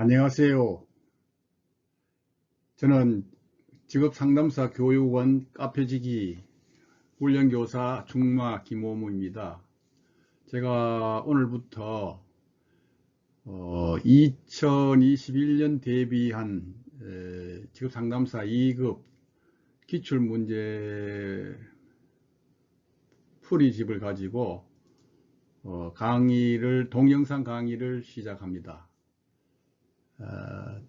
안녕하세요. 저는 직업상담사 교육원 카페지기 훈련교사 중마 김호무입니다. 제가 오늘부터 어, 2021년 대비한 에, 직업상담사 2급 기출문제 풀이집을 가지고 어, 강의를 동영상 강의를 시작합니다. 어,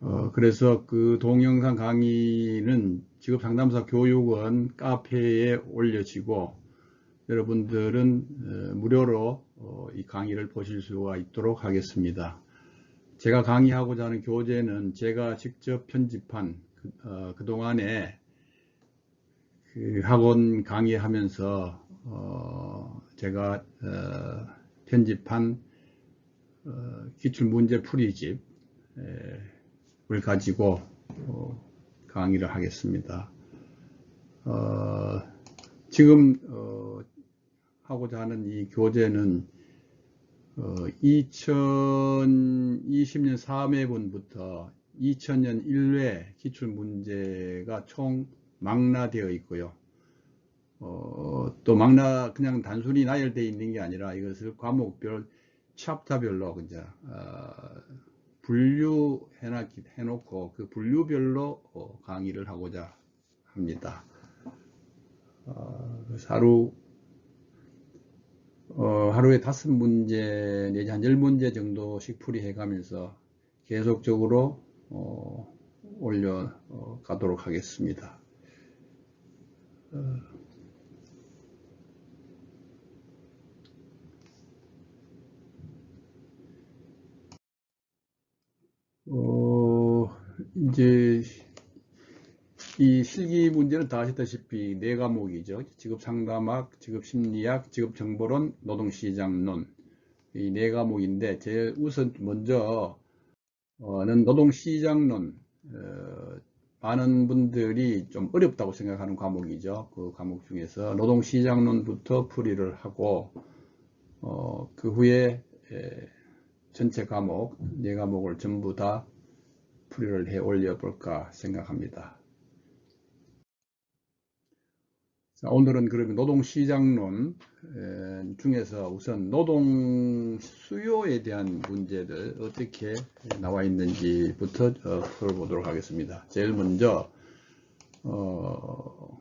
어, 그래서 그 동영상 강의는 직업 상담사 교육원 카페에 올려지고 여러분들은 어, 무료로 어, 이 강의를 보실 수가 있도록 하겠습니다. 제가 강의하고자 하는 교재는 제가 직접 편집한 그, 어, 그동안에 그 학원 강의하면서 어, 제가 어, 편집한 어, 기출문제 풀이집을 가지고 어, 강의를 하겠습니다. 어, 지금 어, 하고자 하는 이 교재는 2020년 3회분부터 2000년 1회 기출문제가 총 망라되어 있고요. 어, 또 망라 그냥 단순히 나열되어 있는 게 아니라 이것을 과목별 챕터별로 이제 어, 분류해 해놓고 그 분류별로 어, 강의를 하고자 합니다. 어, 하루 어, 하루에 다섯 문제 내지 한 열 문제 정도씩 풀이해 가면서 계속적으로 어, 올려 어, 가도록 하겠습니다. 어, 어, 이제 이 실기 문제는 다 아시다시피 네 과목이죠. 직업 상담학, 직업 심리학, 직업 정보론, 노동시장론 이 네 과목인데 제일 우선 먼저 어는 노동시장론 어, 많은 분들이 좀 어렵다고 생각하는 과목이죠. 그 과목 중에서 노동시장론부터 풀이를 하고 어, 그 후에 에, 전체 과목, 네 과목을 전부 다 풀이를 해 올려 볼까 생각합니다. 자, 오늘은 그러면 노동시장론 중에서 우선 노동 수요에 대한 문제들 어떻게 나와 있는지부터 어, 풀어보도록 하겠습니다. 제일 먼저 어,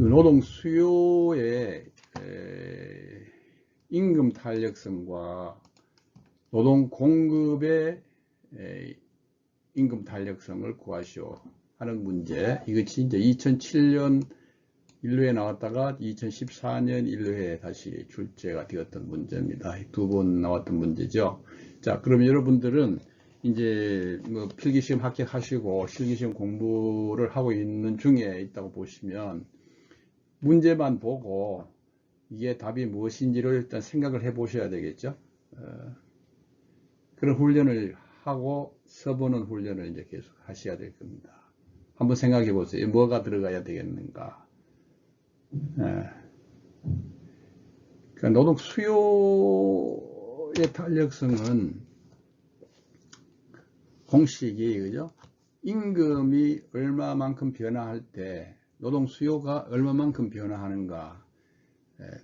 그 노동 수요의 임금 탄력성과 노동 공급의 임금 탄력성을 구하시오 하는 문제. 이것이 이제 2007년 1회에 나왔다가 2014년 1회에 다시 출제가 되었던 문제입니다. 두 번 나왔던 문제죠. 자, 그럼 여러분들은 이제 뭐 필기시험 합격하시고 실기시험 공부를 하고 있는 중에 있다고 보시면 문제만 보고 이게 답이 무엇인지를 일단 생각을 해 보셔야 되겠죠. 어, 그런 훈련을 하고 써보는 훈련을 이제 계속 하셔야 될 겁니다. 한번 생각해 보세요. 뭐가 들어가야 되겠는가. 예. 그러니까 노동 수요의 탄력성은 공식이 그죠? 임금이 얼마만큼 변화할 때 노동 수요가 얼마만큼 변화하는가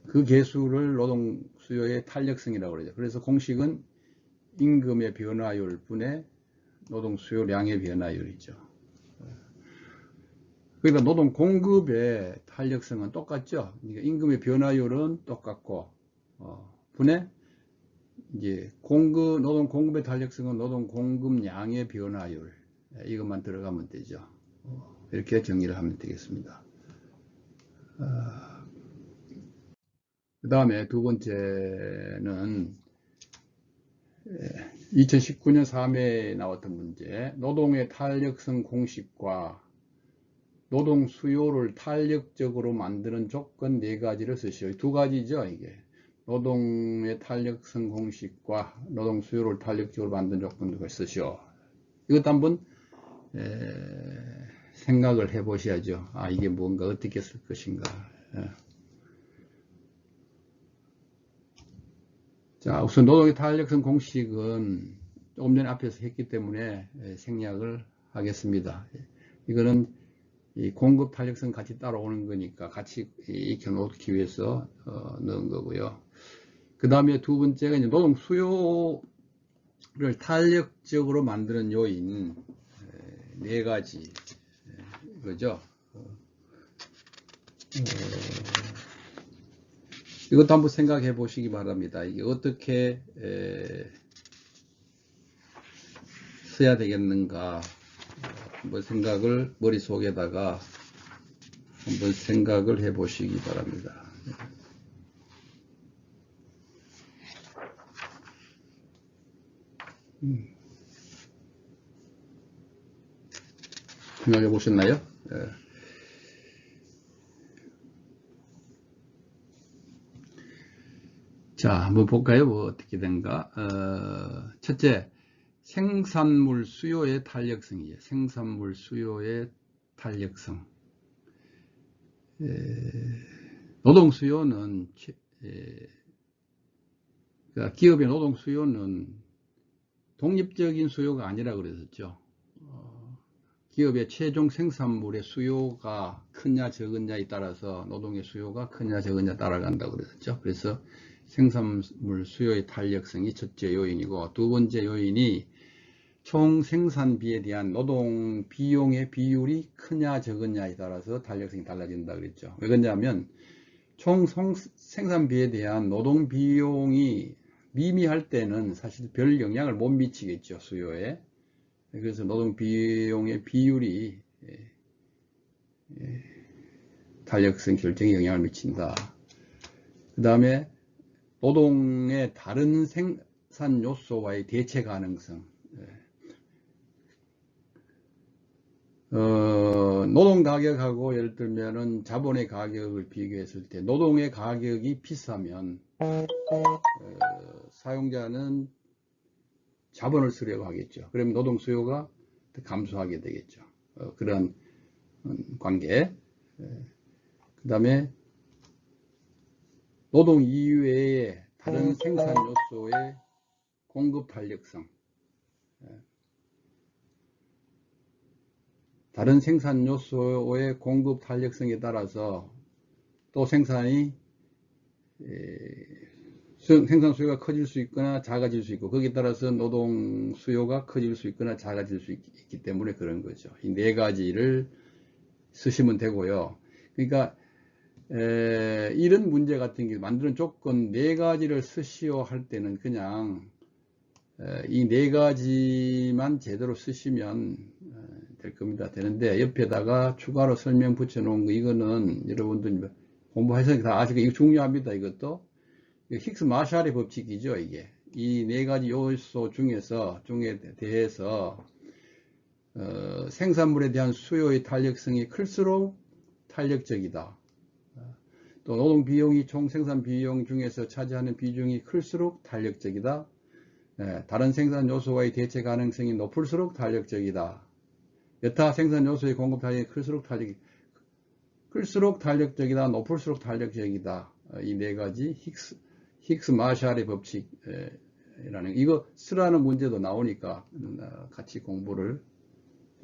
그 계수를 노동 수요의 탄력성이라고 그러죠. 그래서 공식은 임금의 변화율 분의 노동 수요량의 변화율이죠. 그러니까 노동 공급의 탄력성은 똑같죠. 그러니까 임금의 변화율은 똑같고 어, 분의 이제 공급 노동 공급의 탄력성은 노동 공급량의 변화율 이것만 들어가면 되죠. 이렇게 정리를 하면 되겠습니다. 어, 그 다음에 두 번째는 2019년 3회에 나왔던 문제 노동의 탄력성 공식과 노동 수요를 탄력적으로 만드는 조건 네 가지를 쓰시오. 두 가지죠, 이게. 노동의 탄력성 공식과 노동 수요를 탄력적으로 만든 조건들을 쓰시오. 이것도 한번 에, 생각을 해 보셔야죠. 아 이게 뭔가 어떻게 쓸 것인가. 예. 자 우선 노동의 탄력성 공식은 조금 전에 앞에서 했기 때문에 에, 생략을 하겠습니다. 이거는 이 공급 탄력성 같이 따라오는 거니까 같이 익혀 놓기 위해서 어, 넣은 거고요. 그 다음에 두 번째가 이제 노동 수요를 탄력적으로 만드는 요인 에, 네 가지 에, 이거죠. 어, 어, 이것도 한번 생각해 보시기 바랍니다. 이게 어떻게 에, 써야 되겠는가 한번 생각을 머릿속에다가 한번 생각을 해 보시기 바랍니다. 음. 생각해 보셨나요? 예. 자, 한번 볼까요? 뭐 어떻게 된가? 어, 첫째, 생산물 수요의 탄력성이에요. 생산물 수요의 탄력성. 에, 노동 수요는 에, 그러니까 기업의 노동 수요는 독립적인 수요가 아니라 그랬었죠. 어, 기업의 최종 생산물의 수요가 크냐 적으냐에 따라서 노동의 수요가 크냐 적으냐 따라간다고 그랬었죠. 그래서 생산물 수요의 탄력성이 첫째 요인이고 두 번째 요인이 총 생산비에 대한 노동 비용의 비율이 크냐 적으냐에 따라서 탄력성이 달라진다 그랬죠. 왜 그러냐면 총 생산비에 대한 노동 비용이 미미할 때는 사실 별 영향을 못 미치겠죠 수요에. 그래서 노동 비용의 비율이 예, 예, 탄력성 결정에 영향을 미친다. 그 다음에 노동의 다른 생산 요소와의 대체 가능성. 어, 노동 가격하고 예를 들면은 자본의 가격을 비교했을 때 노동의 가격이 비싸면 어, 사용자는 자본을 쓰려고 하겠죠. 그러면 노동 수요가 감소하게 되겠죠. 어, 그런 음, 관계. 그 다음에 노동 이외의 다른 생산 요소의 공급 탄력성. 다른 생산 요소의 공급 탄력성에 따라서 또 생산이 생산 수요가 커질 수 있거나 작아질 수 있고 거기에 따라서 노동 수요가 커질 수 있거나 작아질 수 있 기 때문에 그런 거죠. 이 네 가지를 쓰시면 되고요. 그러니까 에, 이런 문제 같은 게 만드는 조건 네 가지를 쓰시오 할 때는 그냥 이 네 가지만 제대로 쓰시면 될 겁니다. 되는데 옆에다가 추가로 설명 붙여 놓은 거 이거는 여러분들 공부하셔서 다 아시고 이거 중요합니다. 이것도 힉스 마샬의 법칙이죠. 이게 이 네 가지 요소 중에서 중에 대해서 어, 생산물에 대한 수요의 탄력성이 클수록 탄력적이다. 또 노동 비용이 총 생산 비용 중에서 차지하는 비중이 클수록 탄력적이다. 네, 다른 생산 요소와의 대체 가능성이 높을수록 탄력적이다. 여타 생산 요소의 공급 탄력이 클수록 탄력, 클수록 탄력적이다, 높을수록 탄력적이다. 어, 이네 가지 힉스, 힉스 마샬의 법칙이라는 이거 쓰라는 문제도 나오니까 어, 같이 공부를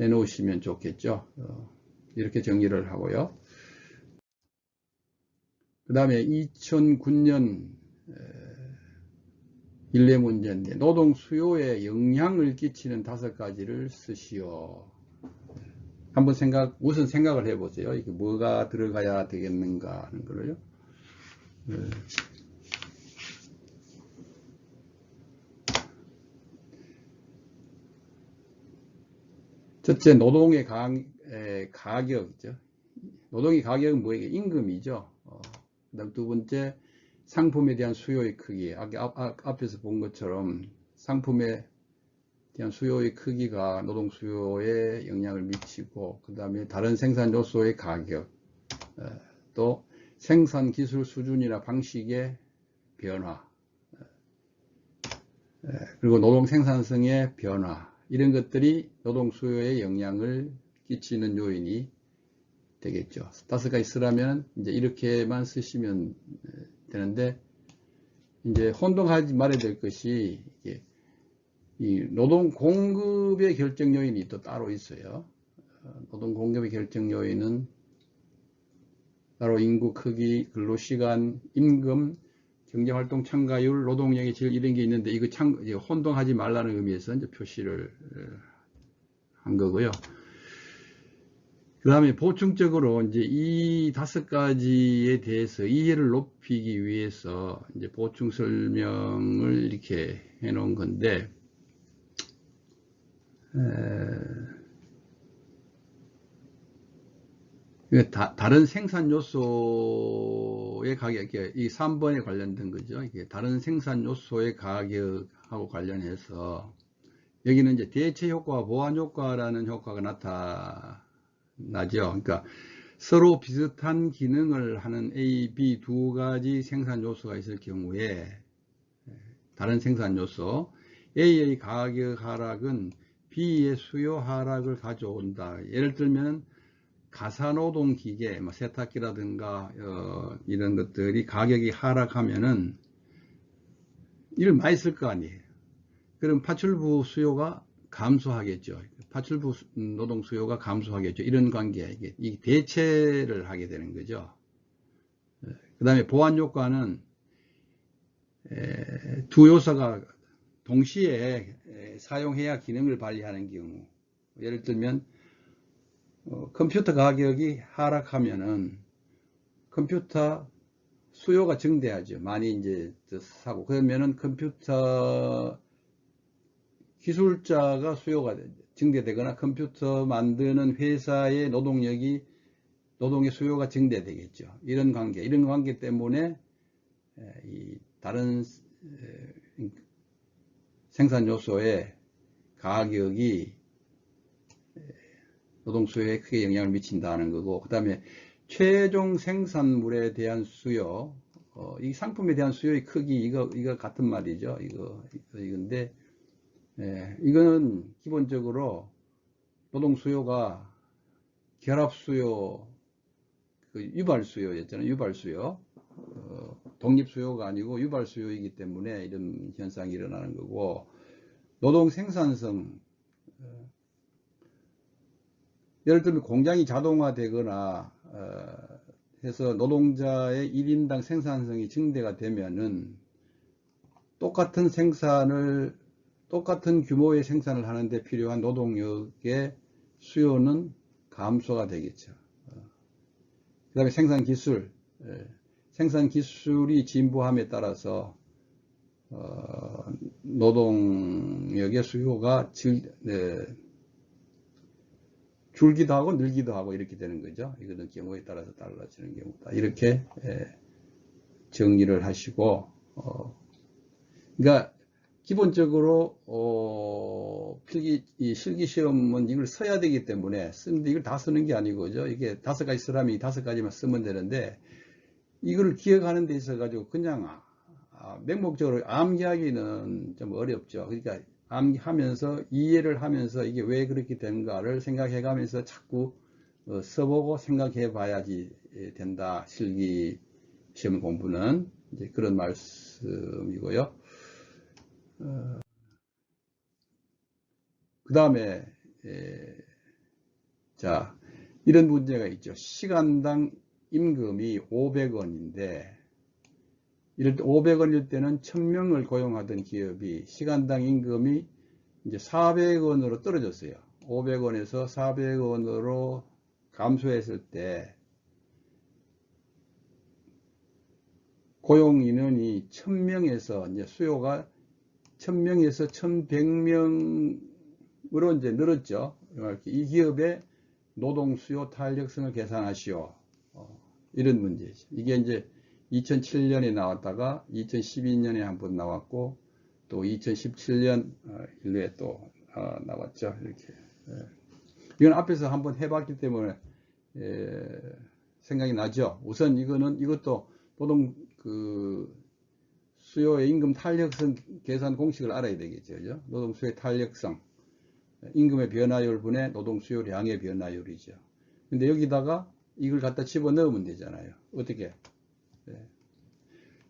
해 놓으시면 좋겠죠. 어, 이렇게 정리를 하고요. 그 다음에 2009년 일례 문제인데 노동 수요에 영향을 끼치는 다섯 가지를 쓰시오. 한번 생각, 우선 생각을 해보세요. 이게 뭐가 들어가야 되겠는가 하는 거를요. 첫째, 노동의 가, 에, 가격이죠. 노동의 가격은 뭐예요? 임금이죠. 어, 두 번째, 상품에 대한 수요의 크기. 아까 앞, 앞에서 본 것처럼 상품에 대한 수요의 크기가 노동 수요에 영향을 미치고 그 다음에 다른 생산 요소의 가격 또 생산 기술 수준이나 방식의 변화, 에, 그리고 노동 생산성의 변화, 이런 것들이 노동 수요에 영향을 끼치는 요인이 되겠죠. 가지 쓰라면 이제 이렇게만 쓰시면 에, 되는데 이제 혼동하지 말아야 될 것이 이 노동 공급의 결정 요인이 또 따로 있어요. 어, 노동 공급의 결정 요인은 따로 인구 크기, 근로 시간, 임금, 경제활동 참가율, 노동력의 질 이런 게 있는데 이거 참 혼동하지 말라는 의미에서 이제 표시를 어, 한 거고요. 그 다음에 보충적으로 이제 이 다섯 가지에 대해서 이해를 높이기 위해서 이제 보충 설명을 이렇게 해 놓은 건데, 에, 다, 다른 생산 요소의 가격, 이 3번에 관련된 거죠. 이게 다른 생산 요소의 가격하고 관련해서 여기는 이제 대체 효과와 보완 효과라는 효과가 나타나죠. 그러니까 서로 비슷한 기능을 하는 A, B 두 가지 생산 요소가 있을 경우에 다른 생산 요소 A의 가격 하락은 B의 수요 하락을 가져온다. 예를 들면 가사노동 기계, 뭐 세탁기라든가 어, 이런 것들이 가격이 하락하면은 일을 많이 쓸 거 아니에요. 그럼 파출부 수요가 감소하겠죠. 파출부 수- 노동 수요가 감소하겠죠. 이런 관계, 이게, 이 대체를 하게 되는 거죠. 그 다음에 보완 효과는 에, 두 요소가 동시에 에, 사용해야 기능을 발휘하는 경우, 예를 들면 어, 컴퓨터 가격이 하락하면은 컴퓨터 수요가 증대하죠. 많이 이제 저 사고 그러면은 컴퓨터 기술자가 수요가 되- 증대되거나 컴퓨터 만드는 회사의 노동력이 노동의 수요가 증대되겠죠. 이런 관계, 이런 관계 때문에 다른 에, 생산 요소의 가격이 노동 수요에 크게 영향을 미친다는 거고, 그 다음에 최종 생산물에 대한 수요, 어, 이 상품에 대한 수요의 크기, 이거, 이거 같은 말이죠. 이거, 이건데, 예, 이거는 기본적으로 노동 수요가 결합 수요, 그 유발 수요였잖아요. 유발 수요. 어, 독립 수요가 아니고 유발 수요이기 때문에 이런 현상이 일어나는 거고, 노동 생산성, 예를 들면 공장이 자동화되거나 어, 해서 노동자의 1인당 생산성이 증대가 되면은 똑같은 생산을 똑같은 규모의 생산을 하는데 필요한 노동력의 수요는 감소가 되겠죠. 그 다음에 생산 기술, 예, 생산 기술이 진보함에 따라서 어, 노동력의 수요가 질, 네, 줄기도 하고 늘기도 하고 이렇게 되는 거죠. 이거는 경우에 따라서 달라지는 경우다. 이렇게 예, 정리를 하시고 어, 그러니까 기본적으로 어, 필기 이 실기 시험은 이걸 써야 되기 때문에 쓰는데 이걸 다 쓰는 게 아니고죠. 이게 다섯 가지 쓰라면 이 다섯 가지만 쓰면 되는데 이걸 기억하는 데 있어 가지고 그냥 아, 아, 맹목적으로 암기하기는 좀 어렵죠. 그러니까 암기하면서 이해를 하면서 이게 왜 그렇게 되는가를 생각해 가면서 자꾸 어, 써보고 생각해 봐야지 예, 된다. 실기 시험 공부는 이제 그런 말씀이고요. 그 다음에 자 이런 문제가 있죠. 시간당 임금이 500원인데 이럴 때 500원일 때는 1000명을 고용하던 기업이 시간당 임금이 이제 400원으로 떨어졌어요. 500원에서 400원으로 감소했을 때 고용 인원이 1000명에서 이제 수요가 1000명에서 1100명으로 이제 늘었죠. 이 기업의 노동 수요 탄력성을 계산하시오. 어, 이런 문제죠. 이게 이제 2007년에 나왔다가 2012년에 한 번 나왔고 또 2017년 어, 일루에 또 어, 나왔죠. 이렇게. 예. 이건 앞에서 한번 해봤기 때문에 예, 생각이 나죠. 우선 이거는 이것도 노동 그 수요의 임금 탄력성 계산 공식을 알아야 되겠죠. 그죠? 노동 수요의 탄력성. 임금의 변화율 분의 노동 수요량의 변화율이죠. 근데 여기다가 이걸 갖다 집어 넣으면 되잖아요. 어떻게?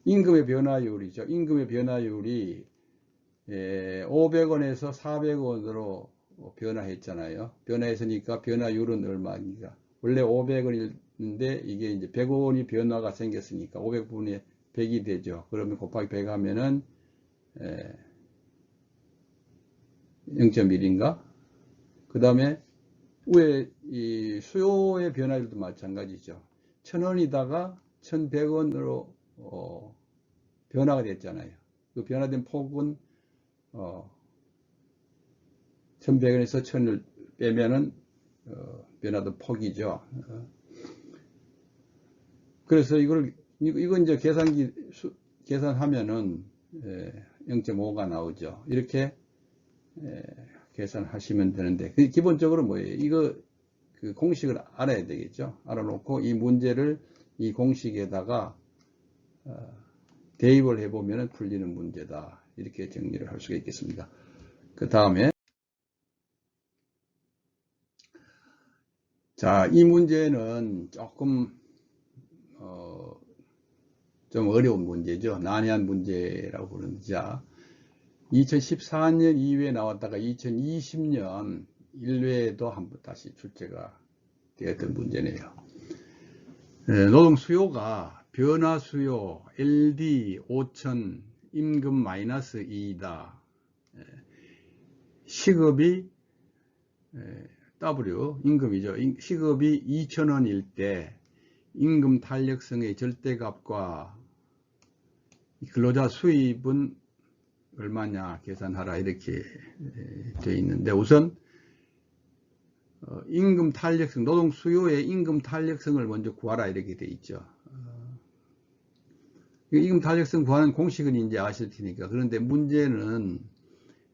네. 임금의 변화율이죠. 임금의 변화율이 500원에서 400원으로 변화했잖아요. 변화했으니까 변화율은 얼마입니까? 원래 500원인데 이게 이제 100원이 변화가 생겼으니까 500분의 100이 되죠. 그러면 곱하기 100 하면은 0.1인가? 그 다음에 위에 이 수요의 변화율도 마찬가지죠. 1000원이다가 1100원으로 어, 변화가 됐잖아요. 그 변화된 폭은 어, 1100원에서 1000을 빼면은 어, 변화된 폭이죠. 어. 그래서 이걸 이건 이제 계산기 수, 계산하면은 0.5가 나오죠. 이렇게 에, 계산하시면 되는데 그 기본적으로 뭐예요? 이거 그 공식을 알아야 되겠죠. 알아놓고 이 문제를 이 공식에다가 어, 대입을 해보면 풀리는 문제다. 이렇게 정리를 할 수가 있겠습니다. 그 다음에 자, 이 문제는 조금 어, 좀 어려운 문제죠. 난해한 문제라고 자, 2014년 2회 나왔다가 2020년 1회에도 한번 다시 출제가 되었던 문제네요. 네, 노동 수요가 변화 수요 LD 5천 임금 마이너스 2이다. 시급이 W 임금이죠. 시급이 2천원일 때 임금 탄력성의 절대값과 근로자 수입은 얼마냐 계산하라 이렇게 되어 있는데 우선 어, 임금 탄력성, 노동 수요의 임금 탄력성을 먼저 구하라 이렇게 되어 있죠. 어, 임금 탄력성 구하는 공식은 이제 아실 테니까 그런데 문제는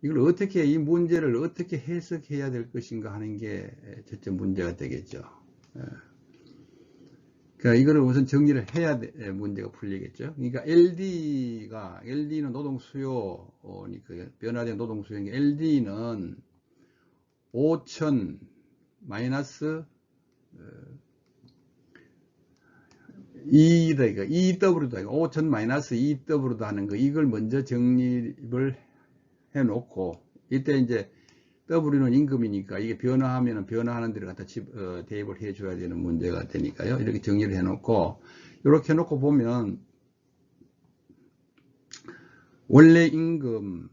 이걸 어떻게 이 문제를 어떻게 해석해야 될 것인가 하는 게 첫째 문제가 되겠죠. 예. 그러니까 이거를 우선 정리를 해야 돼, 문제가 풀리겠죠. 그러니까 LD가 LD는 노동 수요니까 변화된 노동 수요인 LD는 5천 마이너스 2다 이거 EW다 이거 5천 마이너스 EW다 하는 거 이걸 먼저 정립을 해 놓고 이때 이제 W는 임금이니까 이게 변화하면 변화하는 대로 갖다 집, 어, 대입을 해 줘야 되는 문제가 되니까요. 이렇게 정리를 해 놓고 이렇게 해 놓고 보면 원래 임금이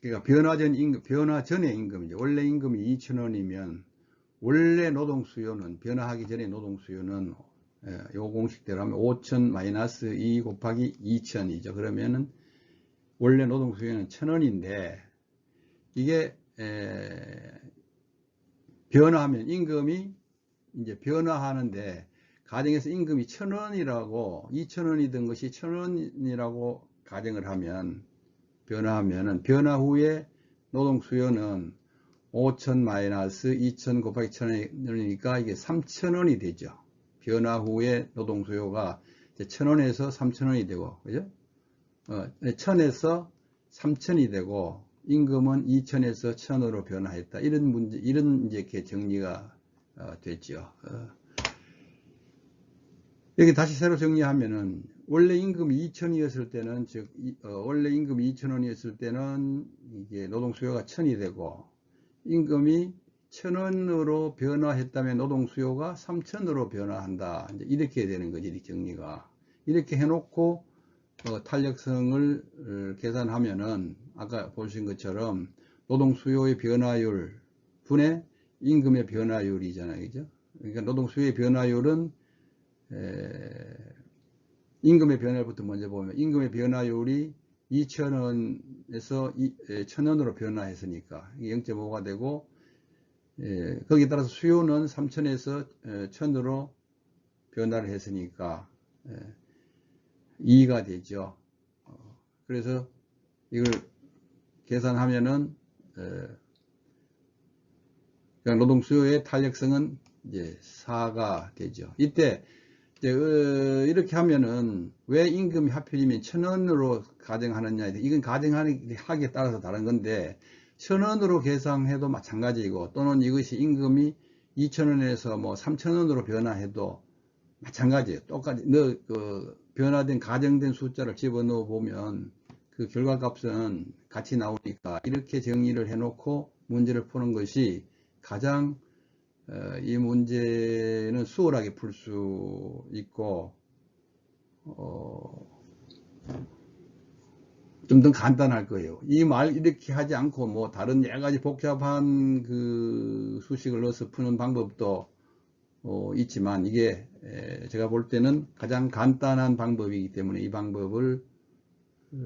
그러니까 변화 전 임금, 변화 전의 임금이죠. 원래 임금이 2,000원이면 원래 노동 수요는 변화하기 전에 노동 수요는 예, 요 공식대로 하면 5,000 마이너스 2 곱하기 2,000이죠. 그러면은 원래 노동 수요는 1,000원인데 이게 변화하면 임금이 이제 변화하는데 가정에서 임금이 천 원이라고 이천 원이던 것이 천 원이라고 가정을 하면 변화하면은 변화 후에 노동 수요는 5천 마이너스 2천 곱하기 천 원이니까 이게 3천 원이 되죠. 변화 후에 노동 수요가 천 원에서 3천 원이 되고 그죠? 어, 천에서 3천이 되고 임금은 2천에서 1천으로 변화했다. 이런 문제, 이런 이제 이렇게 정리가 어, 됐죠. 어. 여기 다시 새로 정리하면은 원래 임금이 2천이었을 때는 즉 어, 원래 임금이 2천원이었을 때는 이게 노동 수요가 1천이 되고 임금이 1 천원으로 변화했다면 노동 수요가 3천으로 변화한다. 이렇게 되는 거지, 이 정리가. 이렇게 해놓고 어, 탄력성을 어, 계산하면은 아까 보신 것처럼 노동 수요의 변화율 분의 임금의 변화율이잖아요. 그죠? 그러니까 노동 수요의 변화율은 에, 임금의 변화율부터 먼저 보면 임금의 변화율이 2,000원에서 1,000원으로 변화했으니까 0.5가 되고 에, 거기에 따라서 수요는 3,000에서 1,000으로 변화를 했으니까 에, 2가 되죠. 어, 그래서 이걸 계산하면은 노동 수요의 탄력성은 이제 4가 되죠. 이때 이제, 어, 이렇게 하면은 왜 임금이 하필이면 천 원으로 가정하느냐 이건 가정하기에 따라서 다른 건데 천 원으로 계산해도 마찬가지이고 또는 이것이 임금이 2천 원에서 뭐 3천 원으로 변화해도 마찬가지예요. 똑같이 너 그 변화된 가정된 숫자를 집어넣어 보면 그 결과값은 같이 나오니까 이렇게 정리를 해놓고 문제를 푸는 것이 가장 어, 이 문제는 수월하게 풀 수 있고 어, 좀 더 간단할 거예요. 이 말 이렇게 하지 않고 뭐 다른 여러 가지 복잡한 그 수식을 넣어서 푸는 방법도 어, 있지만 이게 에, 제가 볼 때는 가장 간단한 방법이기 때문에 이 방법을 어,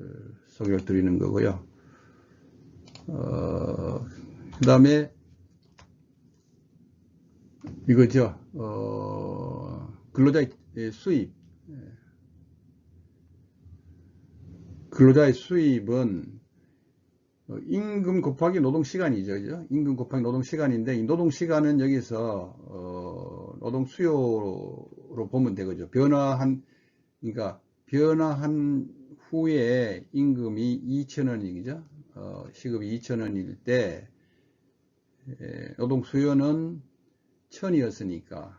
소개를 드리는 거고요. 어, 그 다음에 이거죠. 어, 근로자의 수입. 근로자의 수입은 어, 임금 곱하기 노동 시간이죠. 그죠? 임금 곱하기 노동 시간인데 이 노동 시간은 여기서 어, 노동 수요로 보면 되거죠. 변화한 그러니까 변화한 후에 임금이 2,000원이죠. 어, 시급이 2,000원일 때 에, 노동 수요는 1,000이었으니까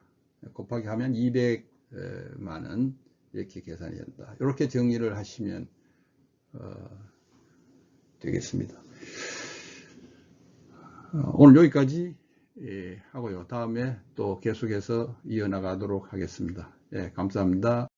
곱하기 하면 200만 원 이렇게 계산이 된다. 이렇게 정리를 하시면 어, 되겠습니다. 어, 오늘 여기까지 예, 하고요. 다음에 또 계속해서 이어나가도록 하겠습니다. 예, 감사합니다.